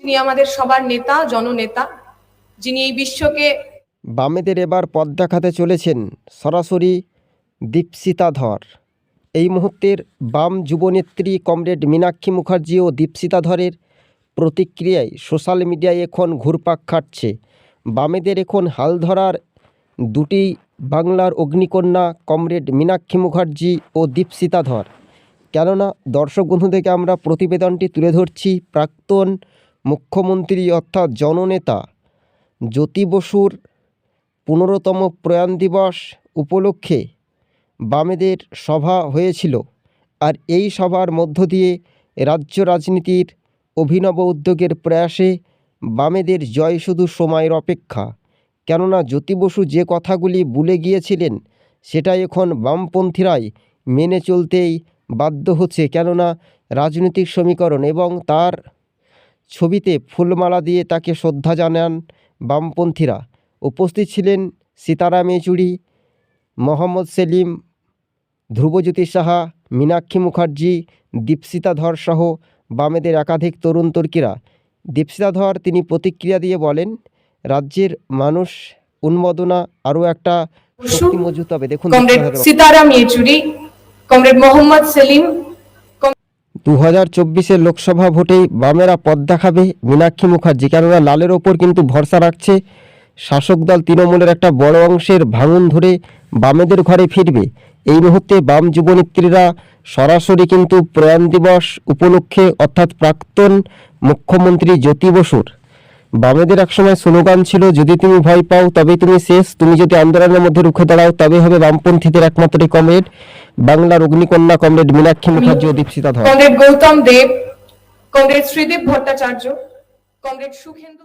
যিনি আমাদের সবার নেতা, জননেতা, যিনি এই বিশ্বকে বামেদের এবার পথ দেখাতে চলেছেন সরাসরি দীপসিতা ধর। এই মুহূর্তের বাম যুবনেত্রী কমরেড মীনাক্ষী মুখার্জি ও দীপসিতা ধরের প্রতিক্রিয়ায় সোশ্যাল মিডিয়ায় এখন ঘুরপাক খাটছে। বামেদের এখন হাল ধরার দুটি বাংলার অগ্নিকন্যা কমরেড মীনাক্ষী মুখার্জি ও দীপসিতা ধর। কেননা দর্শক বন্ধু থেকে আমরা প্রতিবেদনটি তুলে ধরছি, প্রাক্তন মুখ্যমন্ত্রী অর্থাৎ জননেতা জ্যোতি বসুর পনেরোতম প্রয়াণ দিবস উপলক্ষে বামেদের সভা হয়েছিল। আর এই সভার মধ্য দিয়ে রাজ্য রাজনীতির অভিনব উদ্যোগের প্রয়াসে বামেদের জয় শুধু সময়ের অপেক্ষা। কেননা জ্যোতি বসু যে কথাগুলি ভুলে গিয়েছিলেন, সেটা এখন বামপন্থীরাই মেনে চলতেই বাধ্য হচ্ছে। কেননা রাজনৈতিক সমীকরণ এবং তার ছবিতে ফুলমালা দিয়ে তাকে শ্রদ্ধা জানান বামপন্থীরা। উপস্থিত ছিলেন সীতারাম ইয়েচুরি মোহাম্মদ সেলিম ধ্রুবজ্যোতি সাহা মীনাক্ষী মুখার্জি দীপসিতা ধর সহ বামেদের একাধিক তরুণ তর্কিরা দীপসিতা ধর তিনি প্রতিক্রিয়া দিয়ে বলেন রাজ্যের মানুষ উন্মাদনা আরও একটা শক্তি মজুত হবে। দেখুন কমরেড সীতারাম ইয়েচুরি কমরেড মোহাম্মদ সেলিম দু হাজার চব্বিশের লোকসভা ভোটেই বামেরা পথ দেখাবে। মীনাক্ষী মুখার্জি, কেননা লালের ওপর কিন্তু ভরসা রাখছে। শাসক দল তৃণমূলের একটা বড় অংশের ভাঙন ধরে বামেদের ঘরে ফিরবে। এই মুহূর্তে বাম যুবনেত্রীরা সরাসরি কিন্তু প্রয়াণ দিবস উপলক্ষে, অর্থাৎ প্রাক্তন মুখ্যমন্ত্রী জ্যোতি বসুর বামেদের একসময় স্লোগান ছিল, যদি তুমি ভয় পাও তবে তুমি শেষ। তুমি যদি আন্দোলনের মধ্যে রুখে দাঁড়াও তবে হবে বামপন্থীদের একমাত্র কমরেড বাংলার অগ্নিকন্যা কমরেড মীনাক্ষী মুখার্জি ও Dipsita Dhar. Comrade Gautam Deb comrade Sridev Bhattacharya comrade Sukhendu